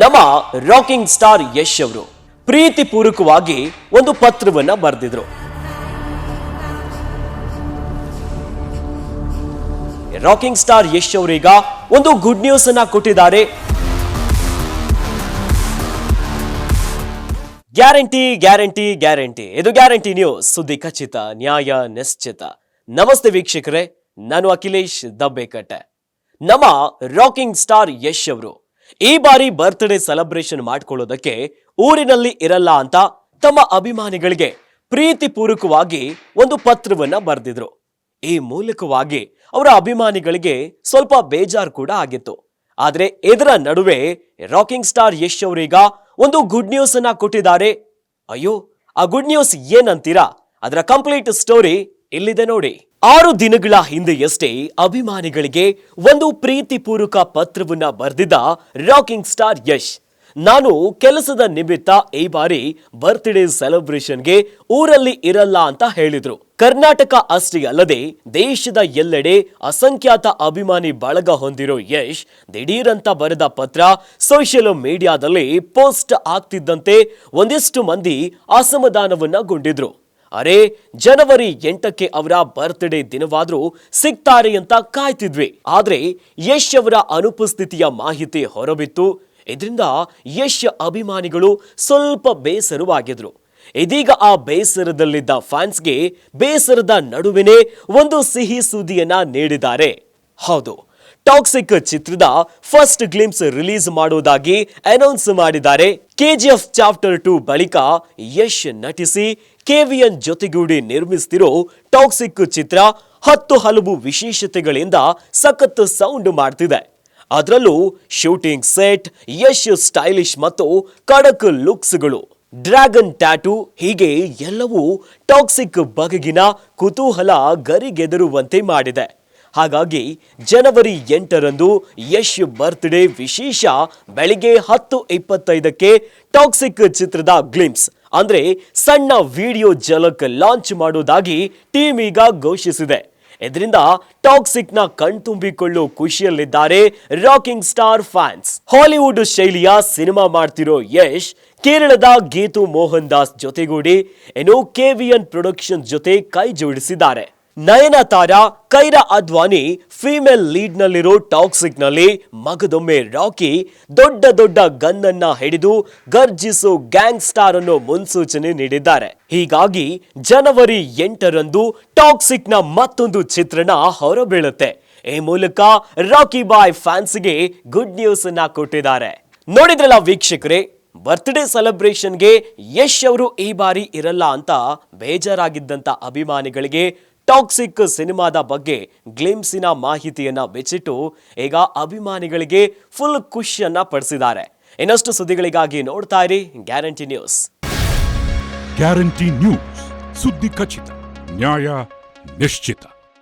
ನಮ್ಮ rocking star Yash ಅವರು ಪ್ರೀತಿ ಪೂರ್ವಕವಾಗಿ ಒಂದು ಪತ್ರವನ್ನ ಬರೆದಿದ್ರು. ರಾಕಿಂಗ್ ಸ್ಟಾರ್ ಯಶ್ ಅವರೀಗ ಒಂದು ಗುಡ್ ನ್ಯೂಸ್ ಅನ್ನ ಕೊಟ್ಟಿದ್ದಾರೆ. Guarantee guarantee guarantee. ಇದು ಗ್ಯಾರಂಟಿ ನ್ಯೂಸ್ ಸುದ್ದಿ ಖಚಿತ, ನ್ಯಾಯ ನಿಶ್ಚಿತ. ನಮಸ್ತೆ ವೀಕ್ಷಕರೇ, ನಾನು ಅಖಿಲೇಶ್ ದಬ್ಬೆಕಟ್ಟೆ. ನಮ್ಮ ರಾಕಿಂಗ್ ಸ್ಟಾರ್ ಯಶ್ ಅವರು ಈ ಬಾರಿ ಬರ್ತ್ಡೇ ಸೆಲೆಬ್ರೇಷನ್ ಮಾಡ್ಕೊಳ್ಳೋದಕ್ಕೆ ಊರಿನಲ್ಲಿ ಇರಲ್ಲ ಅಂತ ತಮ್ಮ ಅಭಿಮಾನಿಗಳಿಗೆ ಪ್ರೀತಿ ಪೂರ್ವಕವಾಗಿ ಒಂದು ಪತ್ರವನ್ನ ಬರೆದಿದ್ರು. ಈ ಮೂಲಕವಾಗಿ ಅವರ ಅಭಿಮಾನಿಗಳಿಗೆ ಸ್ವಲ್ಪ ಬೇಜಾರು ಕೂಡ ಆಗಿತ್ತು. ಆದ್ರೆ ಇದರ ನಡುವೆ ರಾಕಿಂಗ್ ಸ್ಟಾರ್ ಯಶ್ ಅವರೀಗ ಒಂದು ಗುಡ್ ನ್ಯೂಸ್ ಅನ್ನ ಕೊಟ್ಟಿದ್ದಾರೆ. ಅಯ್ಯೋ, ಆ ಗುಡ್ ನ್ಯೂಸ್ ಏನಂತೀರಾ? ಅದರ ಕಂಪ್ಲೀಟ್ ಸ್ಟೋರಿ ಇಲ್ಲಿದೆ ನೋಡಿ. ಆರು ದಿನಗಳ ಹಿಂದೆಯಷ್ಟೇ ಅಭಿಮಾನಿಗಳಿಗೆ ಒಂದು ಪ್ರೀತಿಪೂರ್ವಕ ಪತ್ರವನ್ನ ಬರೆದಿದ್ದ ರಾಕಿಂಗ್ ಸ್ಟಾರ್ ಯಶ್. ನಾನು ಕೆಲಸದ ನಿಮಿತ್ತ ಈ ಬಾರಿ ಬರ್ತ್ಡೇ ಸೆಲೆಬ್ರೇಷನ್ಗೆ ಊರಲ್ಲಿ ಇರಲ್ಲ ಅಂತ ಹೇಳಿದ್ರು. ಕರ್ನಾಟಕ ಅಷ್ಟೇ ಅಲ್ಲದೆ ದೇಶದ ಎಲ್ಲೆಡೆ ಅಸಂಖ್ಯಾತ ಅಭಿಮಾನಿ ಬಳಗ ಹೊಂದಿರೋ ಯಶ್ ದಿಢೀರಂತ ಬರೆದ ಪತ್ರ ಸೋಷಿಯಲ್ ಮೀಡಿಯಾದಲ್ಲಿ ಪೋಸ್ಟ್ ಆಗ್ತಿದ್ದಂತೆ ಒಂದಿಷ್ಟು ಮಂದಿ ಅಸಮಾಧಾನವನ್ನಗೊಂಡಿದ್ರು ಅರೆ, ಜನವರಿ ಎಂಟಕ್ಕೆ ಅವರ ಬರ್ತ್ಡೇ ದಿನವಾದರೂ ಸಿಗ್ತಾರೆ ಅಂತ ಕಾಯ್ತಿದ್ವಿ. ಆದ್ರೆ ಯಶ್ ಅವರ ಅನುಪಸ್ಥಿತಿಯ ಮಾಹಿತಿ ಹೊರಬಿತ್ತು. ಇದರಿಂದ ಯಶ್ ಅಭಿಮಾನಿಗಳು ಸ್ವಲ್ಪ ಬೇಸರವಾಗಿದ್ರು. ಇದೀಗ ಆ ಬೇಸರದಲ್ಲಿದ್ದ ಫ್ಯಾನ್ಸ್ಗೆ ಬೇಸರದ ನಡುವೆನೇ ಒಂದು ಸಿಹಿ ಸುದ್ದಿಯನ್ನ ನೀಡಿದ್ದಾರೆ. ಹೌದು ಟಾಕ್ಸಿಕ್ ಚಿತ್ರದ ಫಸ್ಟ್ ಗ್ಲಿಮ್ಸ್ ರಿಲೀಸ್ ಮಾಡುವುದಾಗಿ ಅನೌನ್ಸ್ ಮಾಡಿದ್ದಾರೆ. ಕೆಜಿಎಫ್ ಚಾಪ್ಟರ್ ಟು ಬಳಿಕ ಯಶ್ ನಟಿಸಿ ಕೆವಿಎನ್ ಜೊತೆಗೂಡಿ ನಿರ್ಮಿಸ್ತಿರೋ ಟಾಕ್ಸಿಕ್ ಚಿತ್ರ ಹತ್ತು ಹಲವು ವಿಶೇಷತೆಗಳಿಂದ ಸಖತ್ ಸೌಂಡ್ ಮಾಡ್ತಿದೆ. ಅದರಲ್ಲೂ ಶೂಟಿಂಗ್ ಸೆಟ್, ಯಶ್ ಸ್ಟೈಲಿಶ್ ಮತ್ತು ಖಡಕ್ ಲುಕ್ಸ್ಗಳು. ಡ್ರ್ಯಾಗನ್ ಟ್ಯಾಟೂ ಹೀಗೆ ಎಲ್ಲವೂ ಟಾಕ್ಸಿಕ್ ಬಗೆಗಿನ ಕುತೂಹಲ ಗರಿಗೆದರುವಂತೆ ಮಾಡಿದೆ. ಹಾಗಾಗಿ ಜನವರಿ ಎಂಟರಂದು ಯಶ್ ಬರ್ತ್ಡೇ ವಿಶೇಷ ಬೆಳಿಗ್ಗೆ ಹತ್ತು ಇಪ್ಪತ್ತೈದಕ್ಕೆ ಟಾಕ್ಸಿಕ್ ಚಿತ್ರದ ಗ್ಲಿಮ್ಸ್, ಅಂದ್ರೆ ಸಣ್ಣ ವಿಡಿಯೋ ಜಲಕ್ ಲಾಂಚ್ ಮಾಡುವುದಾಗಿ ಟೀಮ್ ಈಗ ಘೋಷಿಸಿದೆ. ಇದರಿಂದ ಟಾಕ್ಸಿಕ್ನ ಕಣ್ತುಂಬಿಕೊಳ್ಳೋ ಖುಷಿಯಲ್ಲಿದ್ದಾರೆ ರಾಕಿಂಗ್ ಸ್ಟಾರ್ ಫ್ಯಾನ್ಸ್. ಹಾಲಿವುಡ್ ಶೈಲಿಯ ಸಿನಿಮಾ ಮಾಡ್ತಿರೋ ಯಶ್ ಕೇರಳದ ಗೀತು ಮೋಹನ್ ದಾಸ್ ಜೊತೆಗೂಡಿ ಇನ್ನು ಕೆವಿಎನ್ ಪ್ರೊಡಕ್ಷನ್ ಜೊತೆ ಕೈ ಜೋಡಿಸಿದ್ದಾರೆ ನಯನತಾರ, ಕೈರಾ ಅದ್ವಾನಿ ಫೀಮೇಲ್ ಲೀಡ್ ನಲ್ಲಿರೋ ಟಾಕ್ಸಿಕ್ನಲ್ಲಿ ಮಗದೊಮ್ಮೆ ರಾಕಿ ದೊಡ್ಡ ದೊಡ್ಡ ಗನ್ನನ್ನ ಹಿಡಿದು ಗರ್ಜಿಸೋ ಗ್ಯಾಂಗ್ ಸ್ಟಾರ್ ಅನ್ನೋ ಮುನ್ಸೂಚನೆ ನೀಡಿದ್ದಾರೆ. ಹೀಗಾಗಿ ಜನವರಿ ಎಂಟರಂದು ನ ಮತ್ತೊಂದು ಚಿತ್ರಣ ಹೊರಬೀಳುತ್ತೆ. ಈ ಮೂಲಕ ರಾಕಿ ಬಾಯ್ ಫ್ಯಾನ್ಸ್ಗೆ ಗುಡ್ ನ್ಯೂಸ್ ಅನ್ನ ಕೊಟ್ಟಿದ್ದಾರೆ. ನೋಡಿದ್ರಲ್ಲ ವೀಕ್ಷಕರೇ ಬರ್ತ್ಡೇ ಸೆಲೆಬ್ರೇಷನ್ಗೆ ಯಶ್ ಅವರು ಈ ಬಾರಿ ಇರಲ್ಲ ಅಂತ ಬೇಜಾರಾಗಿದ್ದಂಥ ಅಭಿಮಾನಿಗಳಿಗೆ ಟಾಕ್ಸಿಕ್ ಸಿನಿಮಾದ ಬಗ್ಗೆ ಗ್ಲಿಮ್ಸಿನ ಮಾಹಿತಿಯನ್ನ ಬೆಚ್ಚಿಟ್ಟು ಈಗ ಅಭಿಮಾನಿಗಳಿಗೆ ಫುಲ್ ಖುಷಿಯನ್ನ ಪಡಿಸಿದ್ದಾರೆ. ಇನ್ನಷ್ಟು ಸುದ್ದಿಗಳಿಗಾಗಿ ನೋಡ್ತಾ ಇರಿ ಗ್ಯಾರಂಟಿ ನ್ಯೂಸ್. Guarantee news. ಸುದ್ದಿ ಖಚಿತ, ನ್ಯಾಯ ನಿಶ್ಚಿತ.